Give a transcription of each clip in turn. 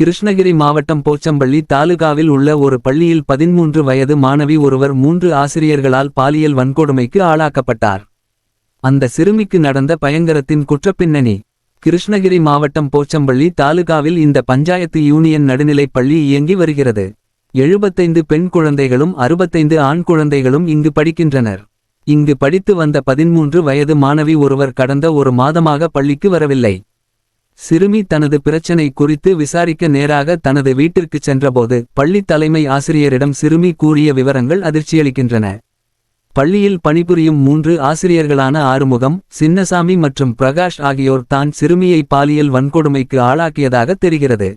கிருஷ்ணகிரி மாவட்டம் போச்சம்பள்ளி தாலுகாவில் உள்ள ஒரு பள்ளியில் பதின்மூன்று வயது மாணவி ஒருவர் மூன்று ஆசிரியர்களால் பாலியல் வன்கொடுமைக்கு ஆளாக்கப்பட்டார். அந்த சிறுமிக்கு நடந்த பயங்கரத்தின் குற்றப்பின்னணி. கிருஷ்ணகிரி மாவட்டம் போச்சம்பள்ளி தாலுகாவில் இந்த பஞ்சாயத்து யூனியன் நடுநிலைப் பள்ளி இயங்கி வருகிறது. எழுபத்தைந்து பெண் குழந்தைகளும் அறுபத்தைந்து ஆண் குழந்தைகளும் இங்கு படிக்கின்றனர். இங்கு படித்து வந்த பதின்மூன்று வயது மாணவி ஒருவர் கடந்த ஒரு மாதமாக பள்ளிக்கு வரவில்லை. சிறுமி தனது பிரச்சனை குறித்து விசாரிக்க நேராக தனது வீட்டிற்குச் சென்றபோது பள்ளி தலைமை ஆசிரியரிடம் சிறுமி கூறிய விவரங்கள் அதிர்ச்சியளிக்கின்றன. பள்ளியில் பணிபுரியும் மூன்று ஆசிரியர்களான ஆறுமுகம் சின்னசாமி மற்றும் பிரகாஷ் ஆகியோர் தான் சிறுமியை பாலியல் வன்கொடுமைக்கு ஆளாக்கியதாக தெரிகிறது.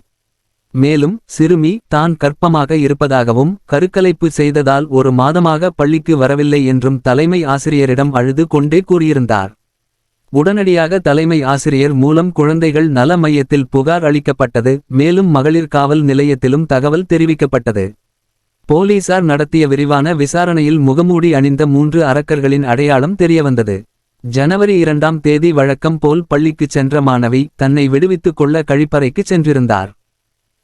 மேலும் சிறுமி தான் கற்பமாக இருப்பதாகவும் கருக்கலைப்பு செய்ததால் ஒரு மாதமாக பள்ளிக்கு வரவில்லை என்றும் தலைமை ஆசிரியரிடம் அழுது கொண்டே கூறியிருந்தார். உடனடியாக தலைமை ஆசிரியர் மூலம் குழந்தைகள் நல மையத்தில் புகார் அளிக்கப்பட்டது மேலும் மகளிர் காவல் நிலையத்திலும் தகவல் தெரிவிக்கப்பட்டது. போலீசார் நடத்திய விரிவான விசாரணையில் முகமூடி அணிந்த மூன்று அரக்கர்களின் அடையாளம் தெரியவந்தது. ஜனவரி இரண்டாம் தேதி வழக்கம் போல் பள்ளிக்குச் சென்ற மாணவி தன்னை விடுவித்துக் கொள்ள கழிப்பறைக்குச் சென்றிருந்தார்.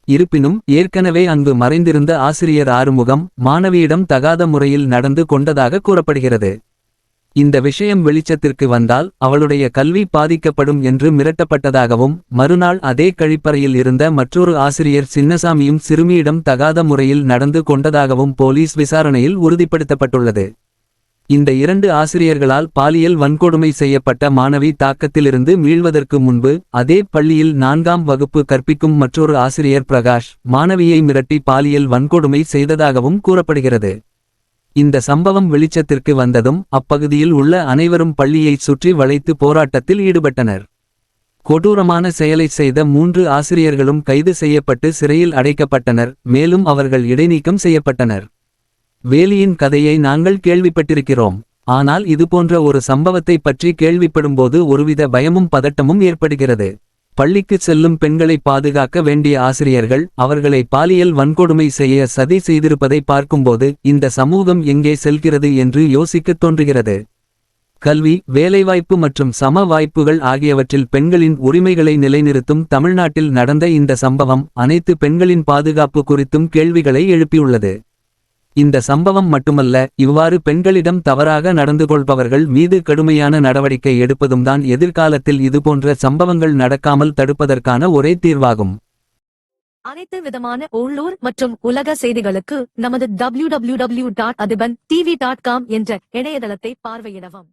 இருப்பினும் ஏற்கனவே அங்கு மறைந்திருந்த ஆசிரியர் ஆறுமுகம் மாணவியிடம் தகாத முறையில் நடந்து கொண்டதாக கூறப்படுகிறது. இந்த விஷயம் வெளிச்சத்திற்கு வந்தால் அவளுடைய கல்வி பாதிக்கப்படும் என்று மிரட்டப்பட்டதாகவும் மறுநாள் அதே கழிப்பறையில் இருந்த மற்றொரு ஆசிரியர் சின்னசாமியும் சிறுமியிடம் தகாத முறையில் நடந்து கொண்டதாகவும் போலீஸ் விசாரணையில் உறுதிப்படுத்தப்பட்டுள்ளது. இந்த இரண்டு ஆசிரியர்களால் பாலியல் வன்கொடுமை செய்யப்பட்ட மாணவி தாக்கத்திலிருந்து மீள்வதற்கு முன்பு அதே பள்ளியில் நான்காம் வகுப்பு கற்பிக்கும் மற்றொரு ஆசிரியர் பிரகாஷ் மாணவியை மிரட்டி பாலியல் வன்கொடுமை செய்ததாகவும் கூறப்படுகிறது. இந்த சம்பவம் வெளிச்சத்திற்கு வந்ததும் அப்பகுதியில் உள்ள அனைவரும் பள்ளியைச் சுற்றி வளைத்து போராட்டத்தில் ஈடுபட்டனர். கொடூரமான செயலை செய்த மூன்று ஆசிரியர்களும் கைது செய்யப்பட்டு சிறையில் அடைக்கப்பட்டனர் மேலும் அவர்கள் இடைநீக்கம் செய்யப்பட்டனர். வேலியின் கதையை நாங்கள் கேள்விப்பட்டிருக்கிறோம். ஆனால் இதுபோன்ற ஒரு சம்பவத்தை பற்றி கேள்விப்படும்போது ஒருவித பயமும் பதட்டமும் ஏற்படுகிறது. பள்ளிக்குச் செல்லும் பெண்களை பாதுகாக்க வேண்டிய ஆசிரியர்கள் அவர்களை பாலியல் வன்கொடுமை செய்ய சதி செய்திருப்பதை பார்க்கும்போது இந்த சமூகம் எங்கே செல்கிறது என்று யோசிக்கத் தோன்றுகிறது. கல்வி வேலைவாய்ப்பு மற்றும் சம வாய்ப்புகள் ஆகியவற்றில் பெண்களின் உரிமைகளை நிலைநிறுத்தும் தமிழ்நாட்டில் நடந்த இந்த சம்பவம் அனைத்து பெண்களின் பாதுகாப்பு குறித்தும் கேள்விகளை எழுப்பியுள்ளது. இந்த சம்பவம் மட்டுமல்ல இவ்வாறு பெண்களிடம் தவறாக நடந்து கொள்பவர்கள் மீது கடுமையான நடவடிக்கை எடுப்பதும் தான் எதிர்காலத்தில் இதுபோன்ற சம்பவங்கள் நடக்காமல் தடுப்பதற்கான ஒரே தீர்வாகும். அனைத்து விதமான உள்ளூர் மற்றும் உலக செய்திகளுக்கு நமது W W W dot Athiban TV dot com என்ற இணையதளத்தை பார்வையிடவும்.